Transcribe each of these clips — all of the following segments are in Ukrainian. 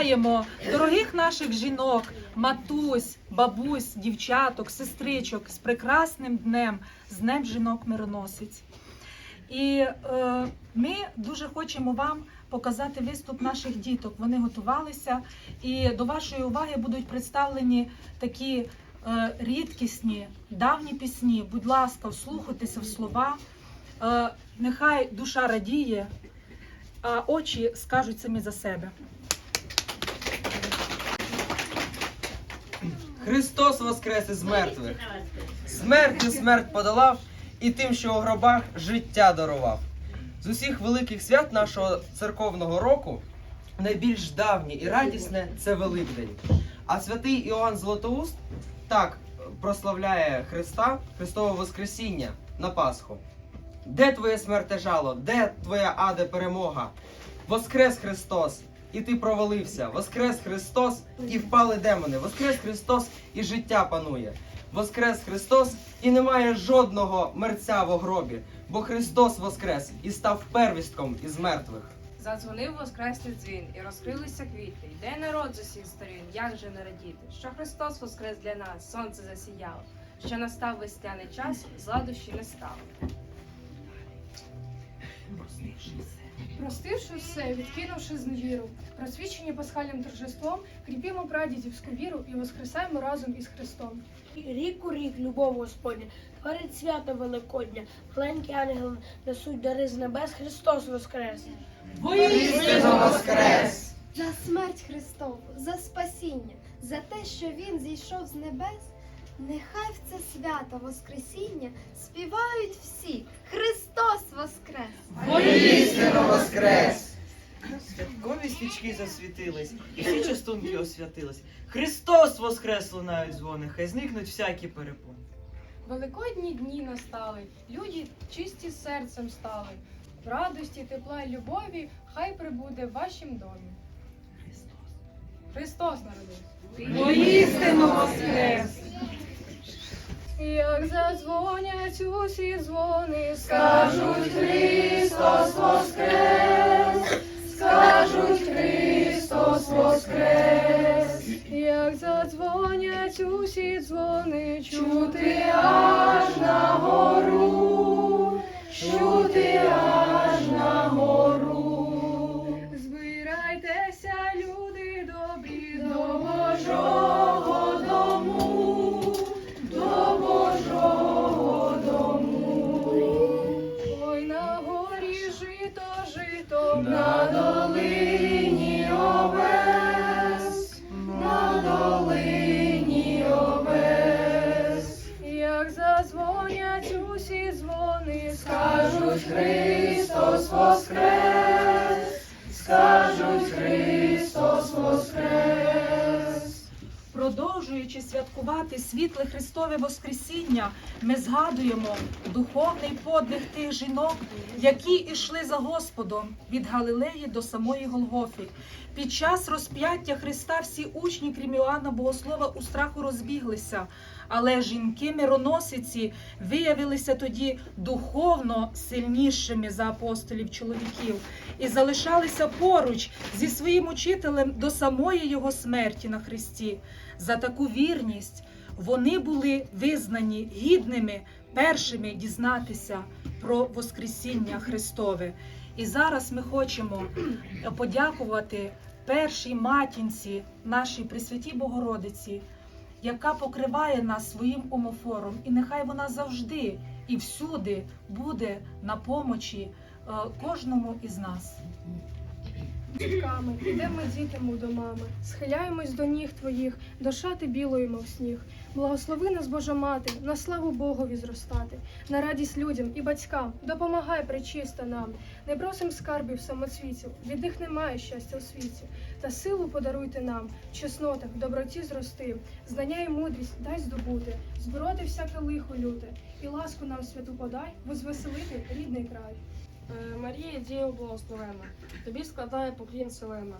вітаємо дорогих наших жінок, матусь, бабусь, дівчаток, сестричок з прекрасним днем, з Днем жінок мироносиць. І е, ми дуже хочемо вам показати виступ наших діток. Вони готувалися, і до вашої уваги будуть представлені такі е, рідкісні, давні пісні. Будь ласка, вслухайтеся в слова. Е, нехай душа радіє, а очі скажуть самі за себе. Христос воскрес із мертвих. Смертю смерть подолав і тим, що у гробах життя дарував. З усіх великих свят нашого церковного року найбільш давнє і радісне це Великдень. А святий Іоанн Златоуст так прославляє Христа, Христове Воскресіння на Пасху. Де твоє смерте жало? Де твоя аде перемога? Воскрес Христос! І ти провалився. Воскрес Христос і впали демони. Воскрес Христос і життя панує. Воскрес Христос і немає жодного мерця в гробі, бо Христос воскрес і став первістком із мертвих. Задзвонив воскресний дзвін, і розкрилися квіти. Йде народ з усіх сторін, як же не радіти, що Христос воскрес для нас, сонце засіяло, що настав весняний час, зла душі не стало. Простивши все, відкинувши зневіру, просвічені пасхальним торжеством, кріпімо прадідівську віру і воскресаємо разом із Христом. Рік у рік, любов Господня, творить свято Великодня, маленькі ангели несуть дари з небес, Христос Воскрес! Воістину воскрес! За смерть Христову, за спасіння, за те, що Він зійшов з небес, нехай в це свято Воскресіння співають всі Христос Воскрес! Воістину воскрес! Святкові свічки засвітились, і всі частунки освятились. Христос воскрес лунають дзвони, хай зникнуть всякі перепони. Великодні дні настали, люди чисті серцем стали. В радості, тепла й любові хай прибуде в вашім домі. Христос народився. Воістину воскрес! Як задзвонять усі дзвони, скажуть Христос Воскрес, скажуть Христос Воскрес. Як задзвонять усі дзвони, чути аж на гору, чути аж Христос воскрес, скажуть Христос воскрес. Продовжуючи святкувати світле Христове Воскресіння, ми згадуємо духовний подвиг тих жінок, які йшли за Господом від Галилеї до самої Голгофи. Під час розп'яття Христа всі учні, крім Іоанна Богослова, у страху розбіглися. Але жінки мироносиці виявилися тоді духовно сильнішими за апостолів чоловіків і залишалися поруч зі своїм учителем до самої його смерті на Христі. За таку вірність вони були визнані гідними першими дізнатися про Воскресіння Христове. І зараз ми хочемо подякувати першій матінці, нашій Пресвятій Богородиці, яка покриває нас своїм омофором, і нехай вона завжди і всюди буде на помочі е, кожному із нас. Дітками, ідемо дітям у домами, схиляємось до ніг твоїх, до шати білої, мов сніг. Благослови нас, Божа мати, на славу Богові зростати, на радість людям і батькам, допомагай причиста нам. Не просим скарбів самоцвітів, від них немає щастя у світі. Та силу подаруйте нам, в чеснотах, в доброті зрости, знання і мудрість дай здобути, збороти всяке лихо люте, і ласку нам святу подай, возвеселити рідний край. Е, Марія, Діва благословена, тобі складає поклін селена.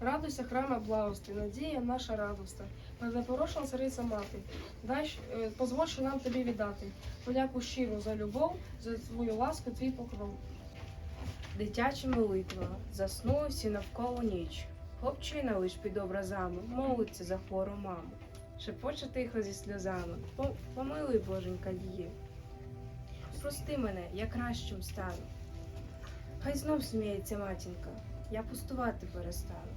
Радуйся, храме благости, надія наша радоста. Непорочна цариця мати, дай, е, позволь, що нам тобі віддати. Подяку щиру за любов, за твою ласку, твій покров. Дитяча молитва, заснули всі навколо ніч. Хлопчина лиш під образами, молиться за хвору маму. Шепоче тихо зі сльозами. Помилуй, боженька її. Прости мене, я кращим стану. Хай знов сміється матінка, я пустувати перестану.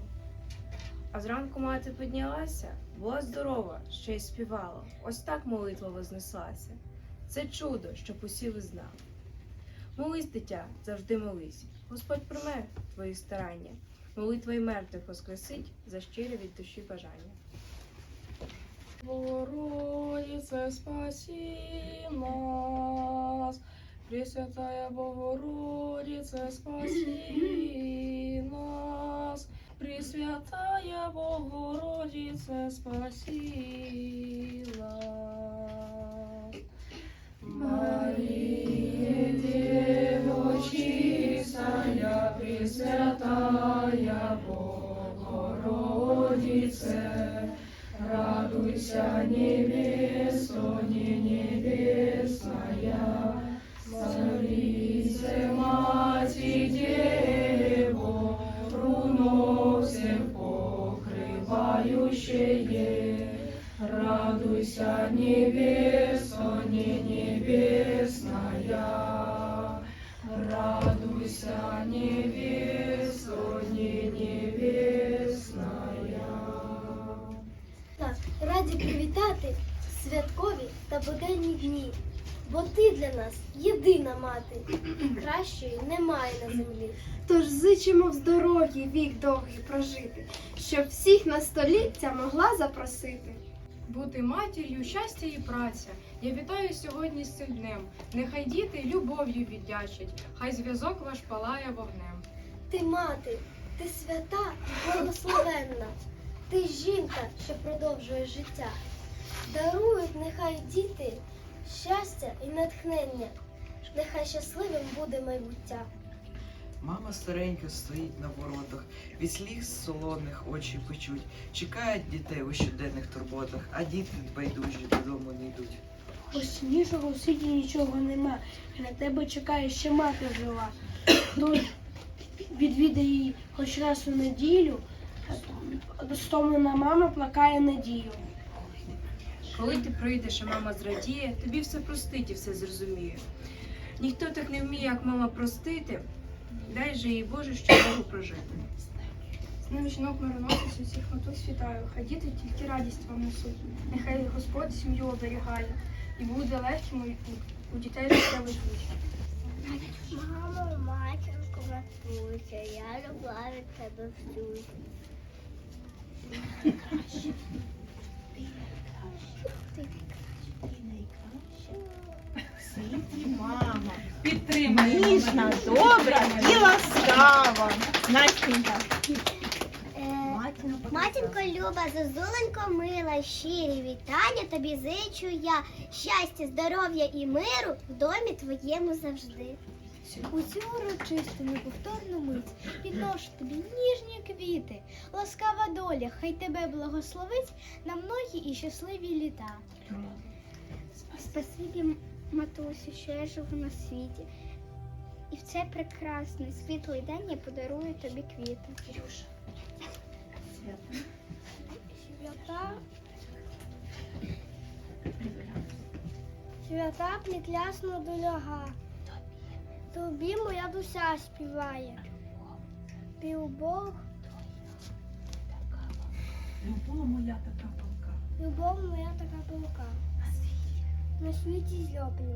А зранку мати піднялася, була здорова, ще й співала. Ось так молитва вознеслася. Це чудо, щоб усі ви знали. Молись, дитя, завжди молись. Господь прийме твої старання. Молитва й мертвих воскресить за щире від душі бажання. Богородице, спаси нас. Пресвятая Богородице, спаси нас. Пресвятая Богородице, спаси нас. Мария, Дева чистая, Пресвятая Богородице, Радуйся, невесто, не Радуйся, невесто, не небесная, Радуйся, невесто, не небесная. Так, раді привітати святкові та буденні дні, бо ти для нас єдина мати, і кращої немає на землі. Тож зичимо в здоров'ї вік довгий прожити, щоб всіх на столі ця могла запросити. Бути матір'ю, щастя і праця. Я вітаю сьогодні з цим днем. Нехай діти любов'ю віддячать, хай зв'язок ваш палає вогнем. Ти мати, ти свята і благословенна, ти жінка, що продовжує життя. Дарують нехай діти щастя і натхнення, нехай щасливим буде майбуття. Мама старенька стоїть на воротах, від сліз солоних очі печуть, чекають дітей у щоденних турботах, а діти байдужі додому не йдуть. Гучнішого в світі нічого нема. На тебе чекає ще мати жива. Тож відвідай її хоч раз у неділю. Стомлена мама плакає надію. Коли ти прийдеш, а мама зрадіє, тобі все простить і все зрозуміє. Ніхто так не вміє, як мама простити. Дай же їй Боже, що Богу прожити. З ним жінок мироносець усіх матусь вітаю, хай діти тільки радість вам несуть. Нехай Господь сім'ю оберігає, і буде легким у- дітей життя життя. Мамо, матінко, матуся, я люблю від тебе всю. Ніжна, добра і ласкава. Настенька. Матінко Люба, зозуленько мила, щирі вітання тобі зичу я. Щастя, здоров'я і миру в домі твоєму завжди. У цю урочисту неповторну мить підношу тобі ніжні квіти. Ласкава доля, хай тебе благословить на многі і щасливі літа. Спасибі, матусі, що я живу на світі. І в цей прекрасний світлий день я подарую тобі квіти. Свята. Свята плітлясна доляга. Тобі моя душа співає. Любов, Любов моя така палка. любов моя така пилка. На світі зльопні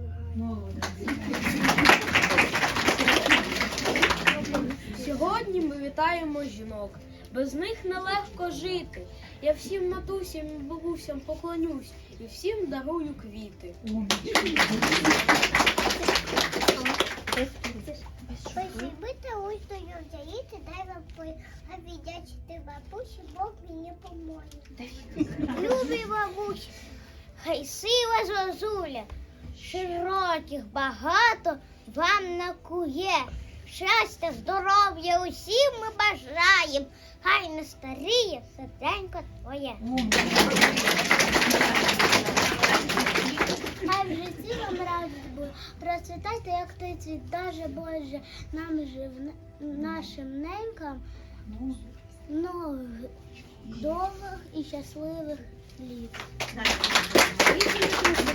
Сьогодні ми вітаємо жінок. Без них нелегко жити. Я всім матусям і бабусям поклонюсь і всім дарую квіти. Посібити ось до взяїти, дай вам віддячити бабусі, Бог мені поможе. Любі бабусі, хай сила зозуля, широких багато вам накує. Щастя, здоров'я усім ми бажаєм, хай не старіє серденько твоє. Хай в житті вам радість буде, процвітайте, як той цвіт, даже Боже, нам же в- нашим ненькам Ну, довгих і щасливих літ.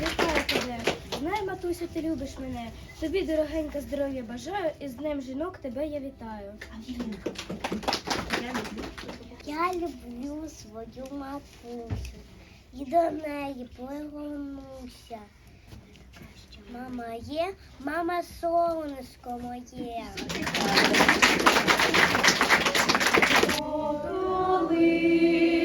Вітаю тебе. Знай, матуся, ти любиш мене. Тобі дорогеньке здоров'я бажаю і з Днем жінок тебе я вітаю. Я люблю свою матусю і до неї повернуся. Мама є, мама сонечко моє. Віти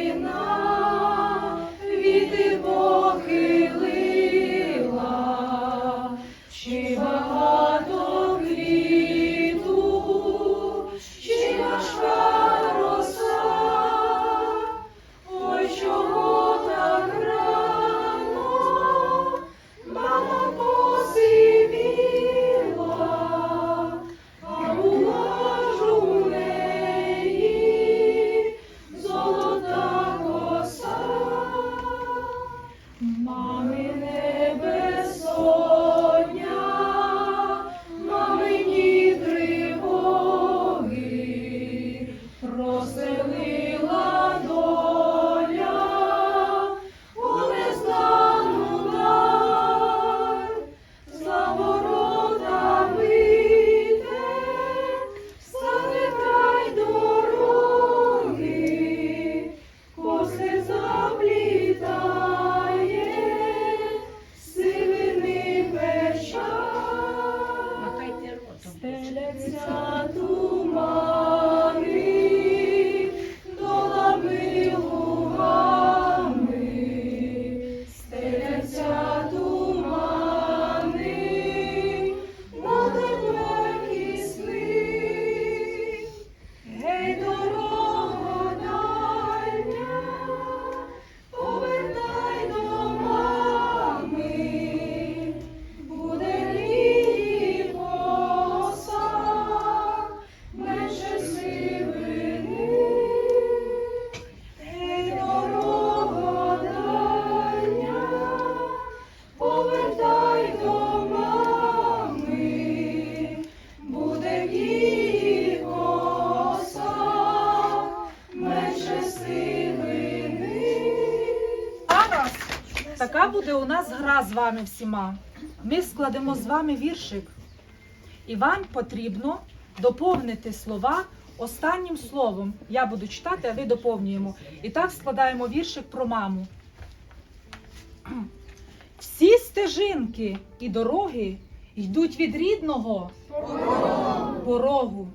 буде у нас гра з вами всіма. Ми складемо з вами віршик. І вам потрібно доповнити слова останнім словом. Я буду читати, а ви доповнюємо. І так складаємо віршик про маму. Всі стежинки і дороги йдуть від рідного порогу.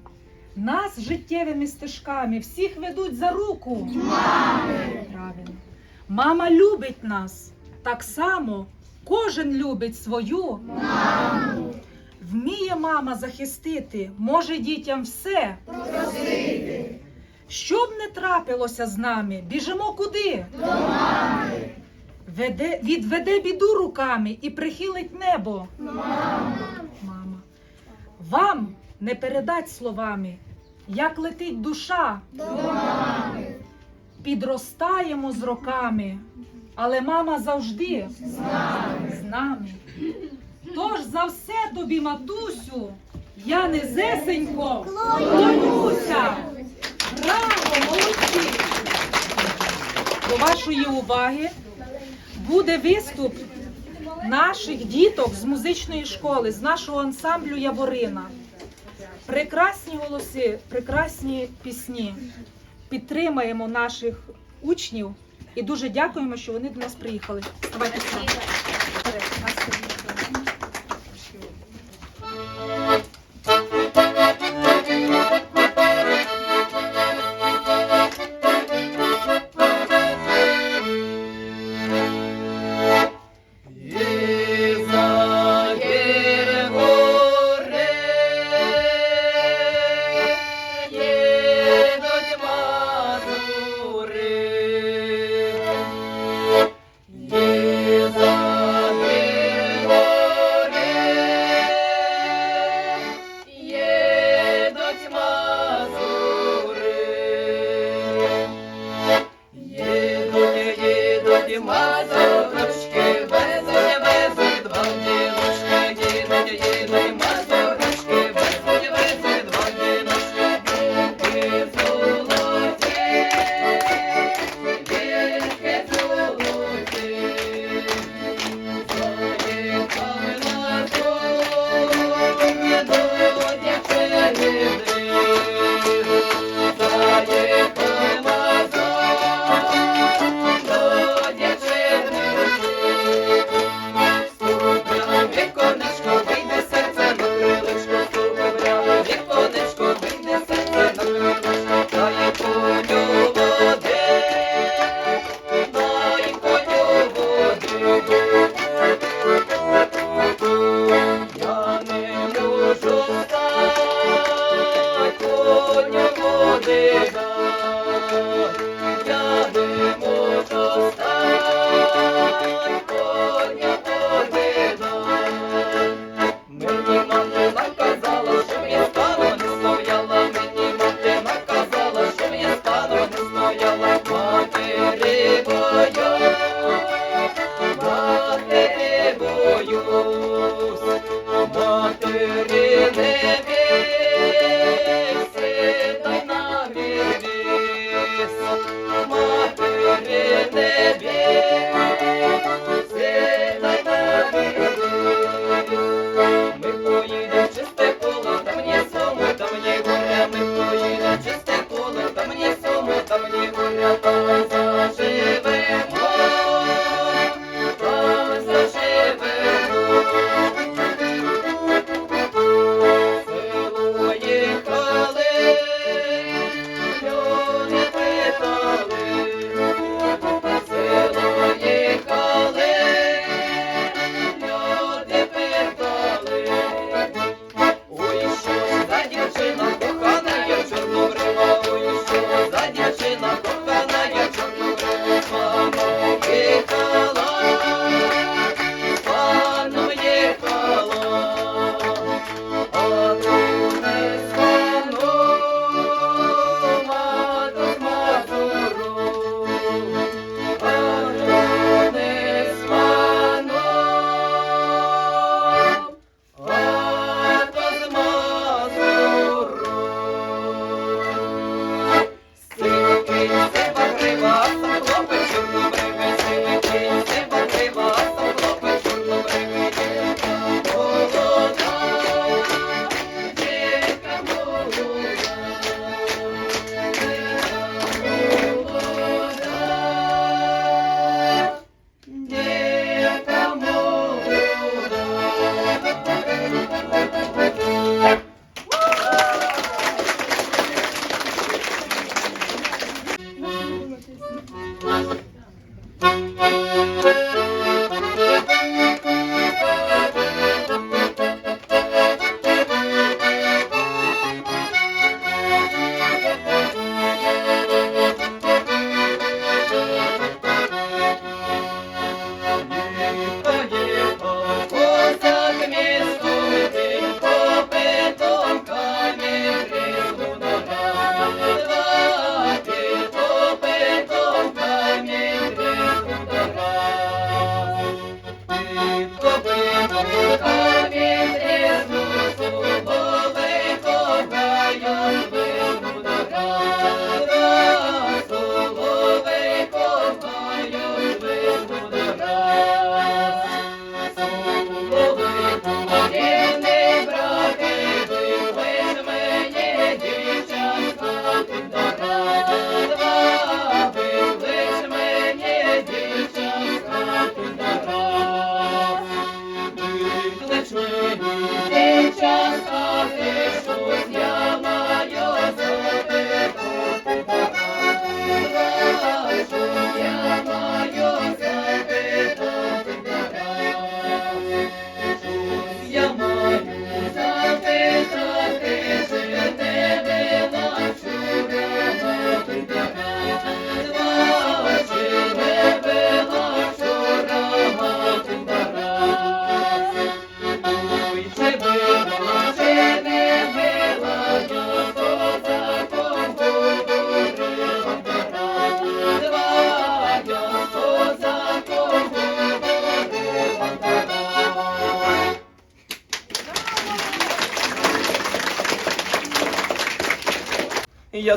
Нас життєвими стежками всіх ведуть за руку. Правильно. Мама любить нас так само. Кожен любить свою. Маму. Вміє мама захистити, може дітям все. Просити. Щоб не трапилося з нами, біжимо куди? До мами. Веде, відведе біду руками і прихилить небо. Мама. Мама. Вам не передать словами, як летить душа. До мами. Підростаємо з роками, але мама завжди з нами. З нами. Тож за все тобі, матусю, я низесенько клонюся. Браво, молодці! До вашої уваги буде виступ наших діток з музичної школи, з нашого ансамблю Яворина. Прекрасні голоси, прекрасні пісні. Підтримаємо наших учнів і дуже дякуємо, що вони до нас приїхали. Давайте Та ми поїде чисте поле, та мені суми, та мені гуля,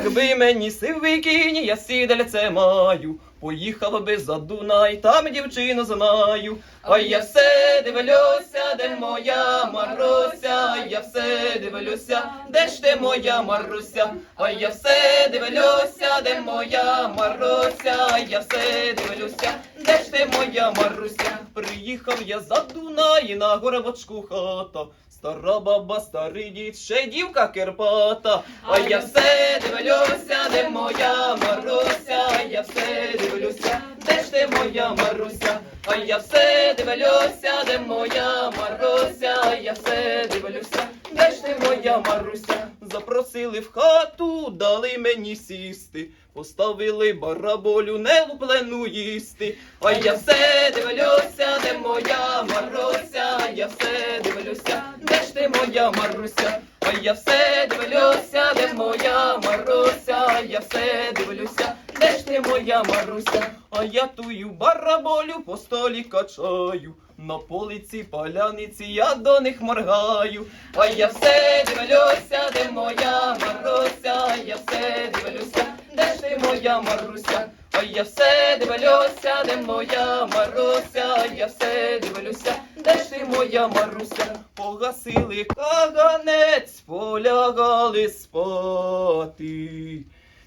Якби мені сивий кінь, я сідальце маю, поїхав би за Дунай, там дівчину знаю. А я все дивлюся, де моя Маруся, я все дивлюся, де ж ти моя Маруся? а я все дивлюся, де моя Маруся, я все дивлюся, де ж ти моя Маруся? Приїхав я за Дунай на горбочку хата. Стара баба, старий дід, ще дівка кирпата. Ой, я все дивлюся, де моя Маруся, я все дивлюся, де ж ти моя Маруся? Ой, я все дивлюся, де моя Маруся, я все дивлюся, де ж ти моя Маруся? Запросили в хату, дали мені сісти, поставили бараболю, не луплену їсти. Ой, я все дивлюся, де моя Маруся, я все дивлюся, де ж ти моя Маруся? Ой, я все дивлюся, де моя Маруся, я все дивлюся, де ж ти моя Маруся? А я тую бараболю по столі качаю. На полиці поляниці я до них моргаю. А я все дивлюся, де моя Маруся, я все дивлюся, де ж ти моя Маруся? Ой, я все дивлюся, де моя Маруся, я все дивлюся, де ж ти моя Маруся? Погасили каганець, полягали спати.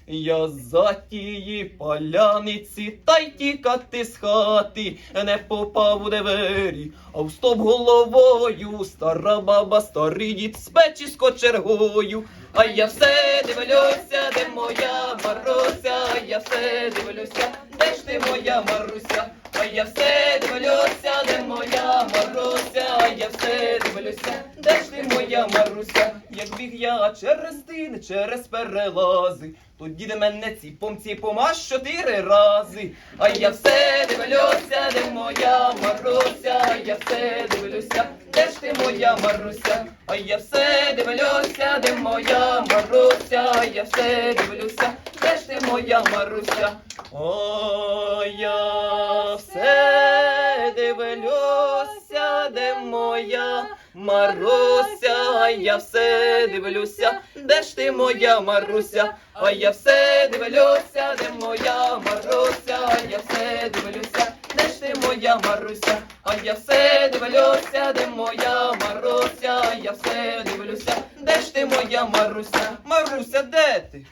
Я за тії поляниці, та й тікати з хати, не попав у двері, а в стоп головою стара баба, старий дід з печі з кочергою. А я все дивлюся, де моя Маруся, а я все дивлюся, де ж ти моя Маруся, а я все дивлюся, де моя Маруся, все де ж ти моя Маруся, як біг я через тини, через перелази, тоді де мене ціпом ціпом аж чотири рази. А я все дивлюся, де моя Маруся, а я все дивлюся, де ж ти моя Маруся, а я все дивлюся, де моя Маруся, а я все дивлюся, де ж ти моя Маруся. О, я все дивлюся, де моя Маруся, а я все дивлюся, де ж ти моя Маруся, а я все дивлюся, де моя Маруся, а я все дивлюся, де ж ти моя Маруся, а я все дивлюся, де моя Маруся, а я все дивлюся, де ж ти моя Маруся, Маруся, де ти?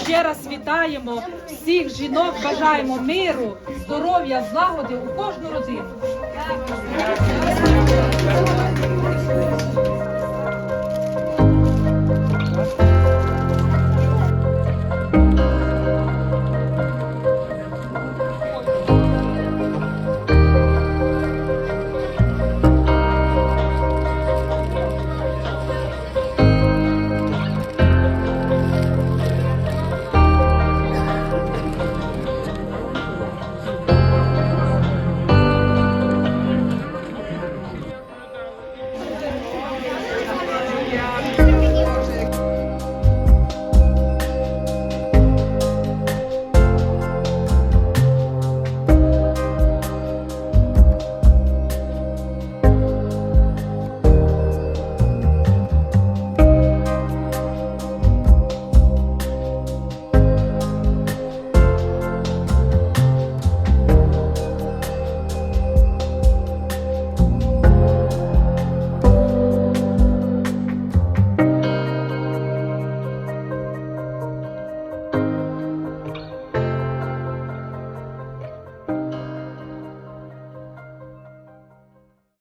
Ще раз вітаємо всіх жінок, бажаємо миру, здоров'я, злагоди у кожну родину.